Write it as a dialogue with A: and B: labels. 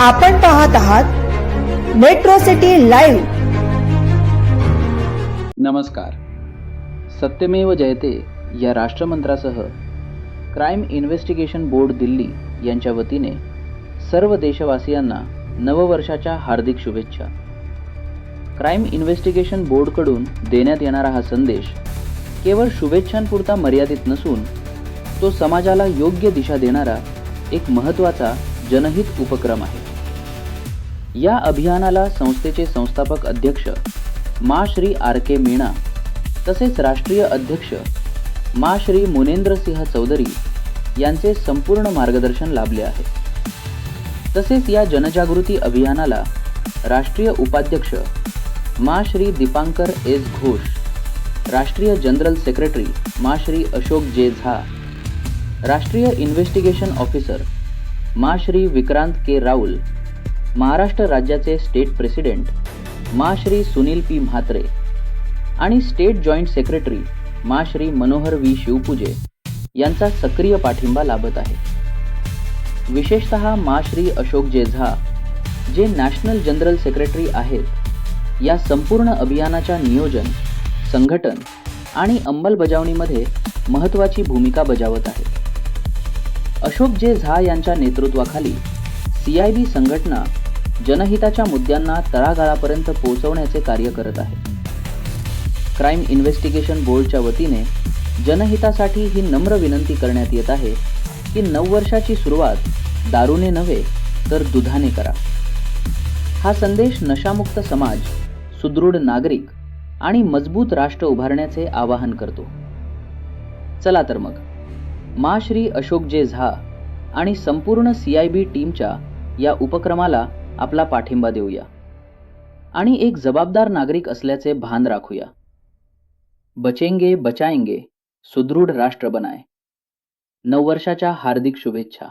A: आपण पाहत आहात मेट्रो सिटी लाईव्ह
B: नमस्कार. सत्यमेव जयते या राष्ट्रमंत्रासह क्राईम इन्व्हेस्टिगेशन बोर्ड दिल्ली यांच्या वतीने सर्व देशवासियांना नववर्षाच्या हार्दिक शुभेच्छा. क्राईम इन्व्हेस्टिगेशन बोर्डकडून देण्यात येणारा हा संदेश केवळ शुभेच्छांपुरता मर्यादित नसून तो समाजाला योग्य दिशा देणारा एक महत्त्वाचा जनहित उपक्रम आहे. या अभियानाला संस्थेचे संस्थापक अध्यक्ष मा श्री आर के मीणा तसेच राष्ट्रीय अध्यक्ष मा श्री मुनेंद्रसिंह चौधरी यांचे संपूर्ण मार्गदर्शन लाभले आहे. तसेच या जनजागृती अभियानाला राष्ट्रीय उपाध्यक्ष मा श्री दीपांकर एस घोष राष्ट्रीय जनरल सेक्रेटरी मा श्री अशोक जे झा राष्ट्रीय इन्व्हेस्टिगेशन ऑफिसर मा श्री विक्रांत के राऊल महाराष्ट्र राज्याचे स्टेट प्रेसिडेंट मा श्री सुनील पी म्हात्रे आणि स्टेट जॉईंट सेक्रेटरी मा श्री मनोहर व्ही शिवपूजे यांचा सक्रिय पाठिंबा लाभत आहे. विशेषतः मा श्री अशोक जे झा जे नॅशनल जनरल सेक्रेटरी आहेत या संपूर्ण अभियानाच्या नियोजन संघटन आणि अंमलबजावणीमध्ये महत्त्वाची भूमिका बजावत आहेत. अशोक जे झा यांच्या नेतृत्वाखाली सी आय बी संघटना जनहिताच्या मुद्द्यांना तळागाळापर्यंत पोहोचवण्याचे कार्य करत आहे. क्राईम इन्व्हेस्टिगेशन बोर्डच्या वतीने जनहितासाठी ही नम्र विनंती करण्यात येत आहे की नऊ वर्षाची सुरुवात दारूने नव्हे तर दुधाने करा. हा संदेश नशामुक्त समाज सुदृढ नागरिक आणि मजबूत राष्ट्र उभारण्याचे आवाहन करतो. चला तर मग. मा श्री अशोक जे झा आणि संपूर्ण सी आय बी टीमच्या या उपक्रमाला आपला पाठिंबा देऊया. आणि एक जबाबदार नागरिक असल्याचे भान राखूया. बचेंगे बचाएंगे सुदृढ राष्ट्र बनाए नववर्षाच्या हार्दिक शुभेच्छा.